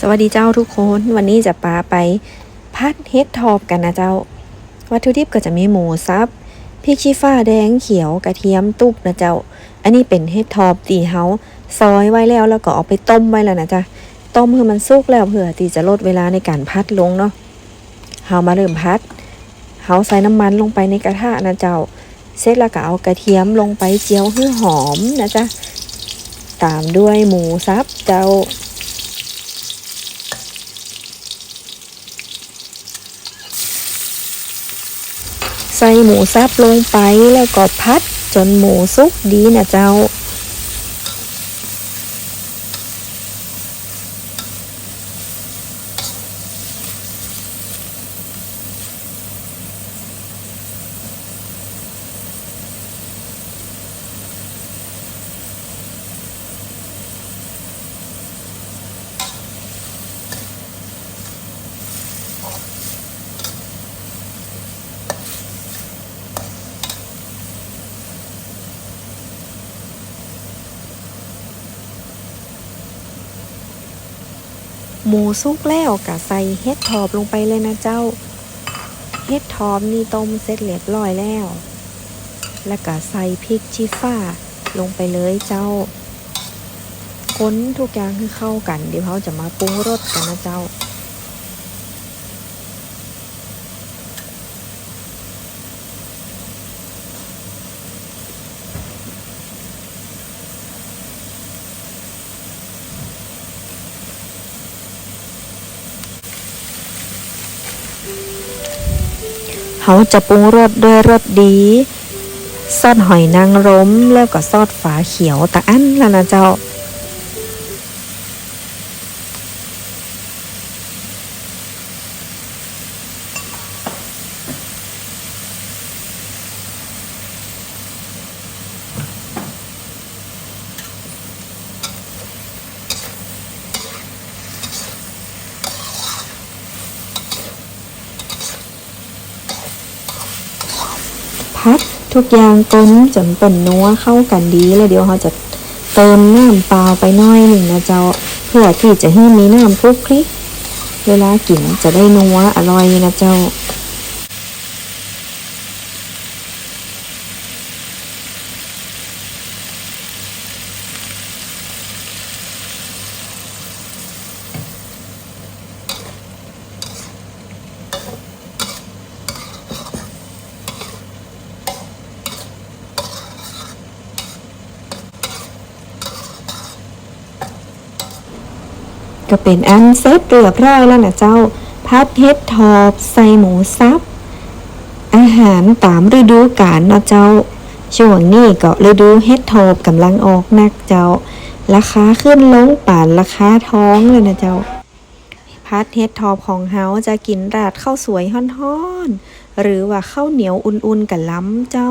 สวัสดีเจ้าทุกคนวันนี้จะปาไปพัดเฮ็ดทอบกันนะเจ้า วัตถุดิบก็จะมีหมูสับพริกชี้ฟ้าแดงเขียวกระเทียมตุบนะเจ้า อันนี้เป็นเฮ็ดทอบตีเฮาซอยไว้แล้วแล้วก็เอาไปต้มไว้แล้วนะจ๊ะต้มให้มันสุกแล้วเผื่อที่จะลดเวลาในการพัดลงเนาะเฮามาเริ่มพัดเฮาใส่น้ำมันลงไปในกระทะนะเจ้าเสร็จแล้วก็เอากระเทียมลงไปเจียวให้หอมนะจ๊ะตามด้วยหมูสับเจ้า ใส่หมูสับลงไปแล้วก็พัดจนหมูสุกดีนะเจ้า หมูสุกแล้วกะใส่เห็ดทอบลงไปเลยนะเจ้าเห็ดทอบนี่ต้มเสร็จเรียบร้อยแล้ว แล้วก็ใส่พริกชี้ฟ้าลงไปเลยเจ้าค้นทุกอย่างให้เข้ากันเดี๋ยวเขาจะมาปรุงรสกันนะเจ้า เขาจะปรุงรสด้วยรสดีซอสหอยนางรมแล้วก็ซอสฝาเขียวตะอันละนะเจ้า พัดทุกอย่างก้นจนเป็นนัวเข้ากันดีแล้วเดี๋ยวเขาจะเติมน้ำเปล่าไปน้อยหนึ่งนะเจ้า เพื่อที่จะให้มีน้ำคลุกคลิกเวลากินจะได้นัวอร่อยนะเจ้า ก็เป็นอันเสร็จเรียบร้อยแล้วนะเจ้า พัดเฮ็ดทอบใส่หมูสับ อาหารตามฤดูกาลเนาะเจ้า ช่วงนี้ก็ฤดูเฮ็ดทอบกำลังออกนักเจ้า ราคาขึ้นลงป่านราคาท้องเลยนะเจ้า พัดเฮ็ดทอบของเฮาจะกินราดข้าวสวยฮ้อนๆ หรือว่าข้าวเหนียวอุ่นๆกับล้ำเจ้า